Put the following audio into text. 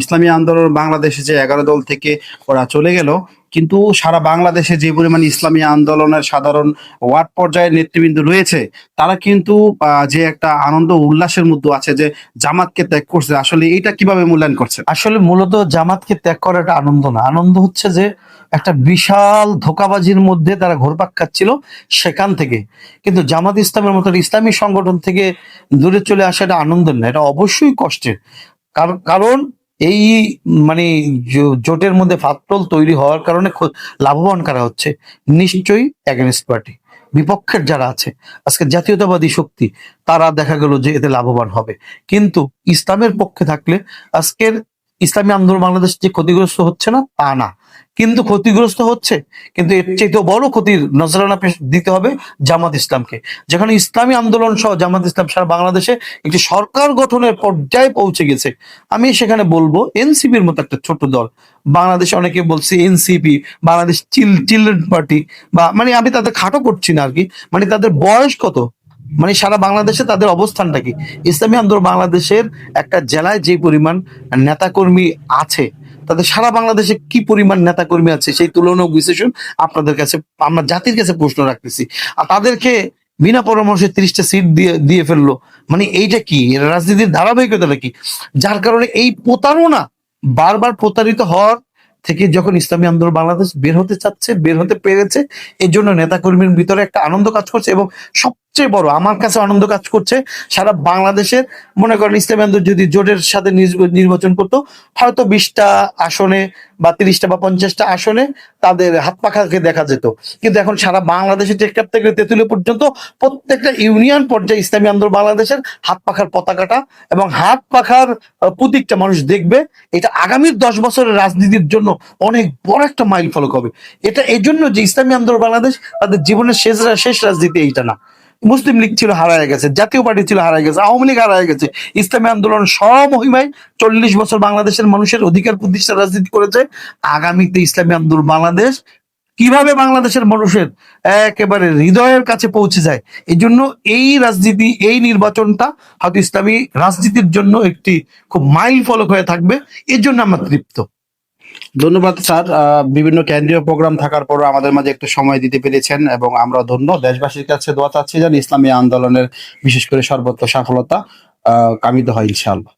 ইসলামী আন্দোলন বাংলাদেশে যে এগারো দল থেকে ওরা চলে গেল, কিন্তু সারা বাংলাদেশে যে পরিমাণ ইসলামী আন্দোলনের সাধারণ ওয়ার্ড পর্যায়ের নেতৃবৃন্দ রয়েছে, তারা কিন্তু যে একটা আনন্দ উল্লাসের মধ্যে আছে যে জামাতকে ত্যাগ করছে। আসলে এটা কীভাবে মূল্যায়ন করছে? আসলে মূলত জামাতকে ত্যাগ করা একটা আনন্দ না। আনন্দ হচ্ছে যে একটা বিশাল ধোকাবাজির মধ্যে তারা ঘোরপাক খাচ্ছিল সেখান থেকে। কিন্তু জামাত ইসলামের মতো ইসলামী সংগঠন থেকে দূরে চলে আসাটা আনন্দের না, এটা অবশ্যই কষ্টের। কারণ এই মানে জোটের মধ্যে ফাটল তৈরি হওয়ার কারণে লাভবান করা হচ্ছে? নিশ্চয়ই অ্যাগেনিস্ট পার্টি বিপক্ষের যারা আছে, আজকে জাতীয়তাবাদী শক্তি, তারা দেখা গেল যে এতে লাভবান হবে। কিন্তু ইসলামের পক্ষে থাকলে আজকের ইসলামী আন্দোলন বাংলাদেশ যে ক্ষতিগ্রস্ত হচ্ছে না, তা না। কিন্তু ক্ষতিগ্রস্ত হচ্ছে। কিন্তু এর চাইতে বড় ক্ষতির নজরানা দিতে হবে জামাত ইসলামকে। যেখানে ইসলামী আন্দোলন সহ জামাত ইসলাম সারা বাংলাদেশে একটি সরকার গঠনের পর্যায়ে পৌঁছে গেছে। আমি সেখানে বলব, এনসিপির মতো একটা ছোট দল। বাংলাদেশে অনেকে বলছে এনসিপি, বাংলাদেশ চিল, চিলড্রেন পার্টি বা মানে আমি তাদের খাটো করছি না আর কি। মানে তাদের বয়স কত? মানে সারা বাংলাদেশে তাদের অবস্থানটা কি? ইসলামী আন্দোলন বাংলাদেশের একটা জেলায় যে পরিমাণ নেতাকর্মী আছে, তাদের সারা বাংলাদেশে কি পরিমাণ নেতাকর্মী আছে সেই তুলনা বিশ্লেষণ আপনাদের কাছে, আমরা জাতির কাছে প্রশ্ন রাখতেছি। আর তাদেরকে বিনা পরামর্শে তিরিশটা সিট দিয়ে দিয়ে ফেলল। মানে এইটা কি? রাজনীতির ধারাবাহিকতাটা কি? যার কারণে এই প্রতারণা বারবার প্রতারিত হওয়ার থেকে যখন ইসলামী আন্দোলন বাংলাদেশ বের হতে চাচ্ছে, বের হতে পেরেছে, এর জন্য নেতাকর্মীর ভিতরে একটা আনন্দ কাজ করছে এবং সবচেয়ে বড়। আমার কাছে আনন্দ কাজ করছে সারা বাংলাদেশের, মনে করেন ইসলামী আন্দোলন যদি জোটের সাথে নির্ব- নির্বাচন করতো, হয়তো বিশটা আসনে বা তিরিশটা বা পঞ্চাশটা আসনে তাদের হাত পাখাকে দেখা যেত। কিন্তু এখন সারা বাংলাদেশের টেকটাপ থেকে তেঁতুলিয়া পর্যন্ত প্রত্যেকটা ইউনিয়ন পর্যায়ে ইসলামী আন্দোলন বাংলাদেশের হাত পাখার পতাকাটা এবং হাত পাখার প্রতীকটা মানুষ দেখবে, এটা আগামীর দশ বছরের রাজনীতির জন্য অনেক বড় একটা মাইল ফলক হবে। এটা এই জন্য যে ইসলামী আন্দোলন বাংলাদেশ তাদের জীবনের শেষ শেষ রাজনীতি এইটা না। মুসলিম লীগ ছিল হারায় গেছে, জাতীয় পার্টি ছিল হারায় গেছে, আওয়ামী লীগ হারায় গেছে। ইসলামী আন্দোলন স্বমহিমায় চল্লিশ বছর বাংলাদেশের মানুষের অধিকার প্রতিষ্ঠা রাজনীতি করেছে। আগামীতে ইসলামী আন্দোলন বাংলাদেশ কীভাবে বাংলাদেশের মানুষের একেবারে হৃদয়ের কাছে পৌঁছে যায় এই জন্য এই রাজনীতি, এই নির্বাচনটা হয়তো ইসলামী রাজনীতির জন্য একটি খুব মাইল ফলক হয়ে থাকবে, এর জন্য আমরা তৃপ্ত। ধন্যবাদ, স্যার। বিভিন্ন কেন্দ্রীয় প্রোগ্রাম থাকার পরও আমাদের মাঝে একটু সময় দিতে পেরেছেন এবং আমরা ধন্য। দেশবাসীর কাছে দোয়া চাচ্ছি যেন ইসলামী আন্দোলনের বিশেষ করে সর্বত্র সফলতা কামিত হয়, ইনশাআল্লাহ।